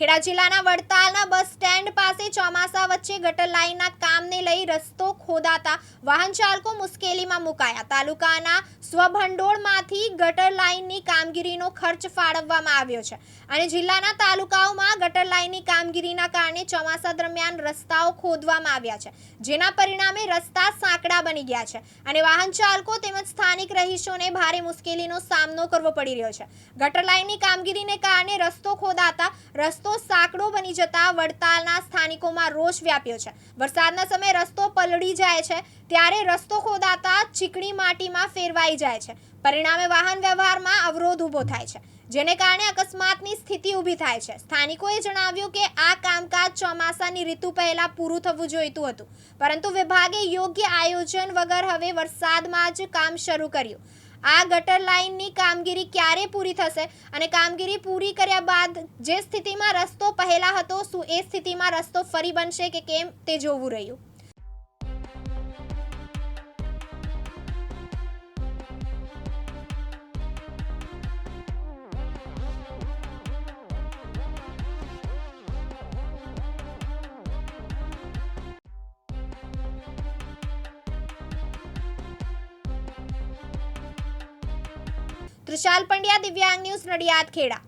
ખેડા જિલ્લાના વડતાલના bus stand પાસે ચોમાસા વચ્ચે ગટર લાઇનના કામને લઈ રસ્તો ખોદાતા વાહન ચાલકો મુશ્કેલીમાં મુકાયા. તાલુકાના સ્વભંડોળમાંથી ગટર લાઇનની કામગીરીનો ખર્ચ ફાળવવામાં આવ્યો છે અને જિલ્લાના તાલુકાઓમાં ગટર લાઇનની કામગીરીના કારણે ચોમાસા દરમિયાન રસ્તાઓ ખોદવામાં આવ્યા છે, જેના પરિણામે રસ્તા સાંકડા બની ગયા છે અને વાહન ચાલકો તેમજ સ્થાનિક રહીશોને ભારે મુશ્કેલીનો સામનો કરવો પડી રહ્યો છે. ગટર લાઇનની કામગીરીને કારણે રસ્તો ખોદાતા રસ્તો સાંકડો બની જતા વડતાલના સ્થાનિકોમાં રોષ વ્યાપ્યો છે. વરસાદના સમયે રસ્તો પલળી જાય છે, ત્યારે રસ્તો ખોદાતા ચીકણી માટીમાં ફેરવાઈ જાય છે. પરિણામે વાહન વ્યવહારમાં અવરોધ ઊભો થાય છે, જેને કારણે અકસ્માતની સ્થિતિ ઊભી થાય છે. સ્થાનિકોએ જણાવ્યું કે આ કામકાજ ચોમાસાની ઋતુ પહેલા પૂરું થવું જોઈતું હતું, પરંતુ વિભાગે યોગ્ય આયોજન વગર હવે વરસાદમાં જ કામ શરૂ કર્યું. આ ગટર લાઇનની કામગીરી ક્યારે પૂરી થશે અને કામગીરી પૂરી કર્યા બાદ જે સ્થિતિમાં રસ્તો પહેલા હતો શું એ સ્થિતિમાં રસ્તો ફરી બનશે કે કેમ તે જોવું રહ્યું. તૃષાલ પંડ્યા દિવ્યાંગ ન્યૂઝ નડિયાદ ખેડા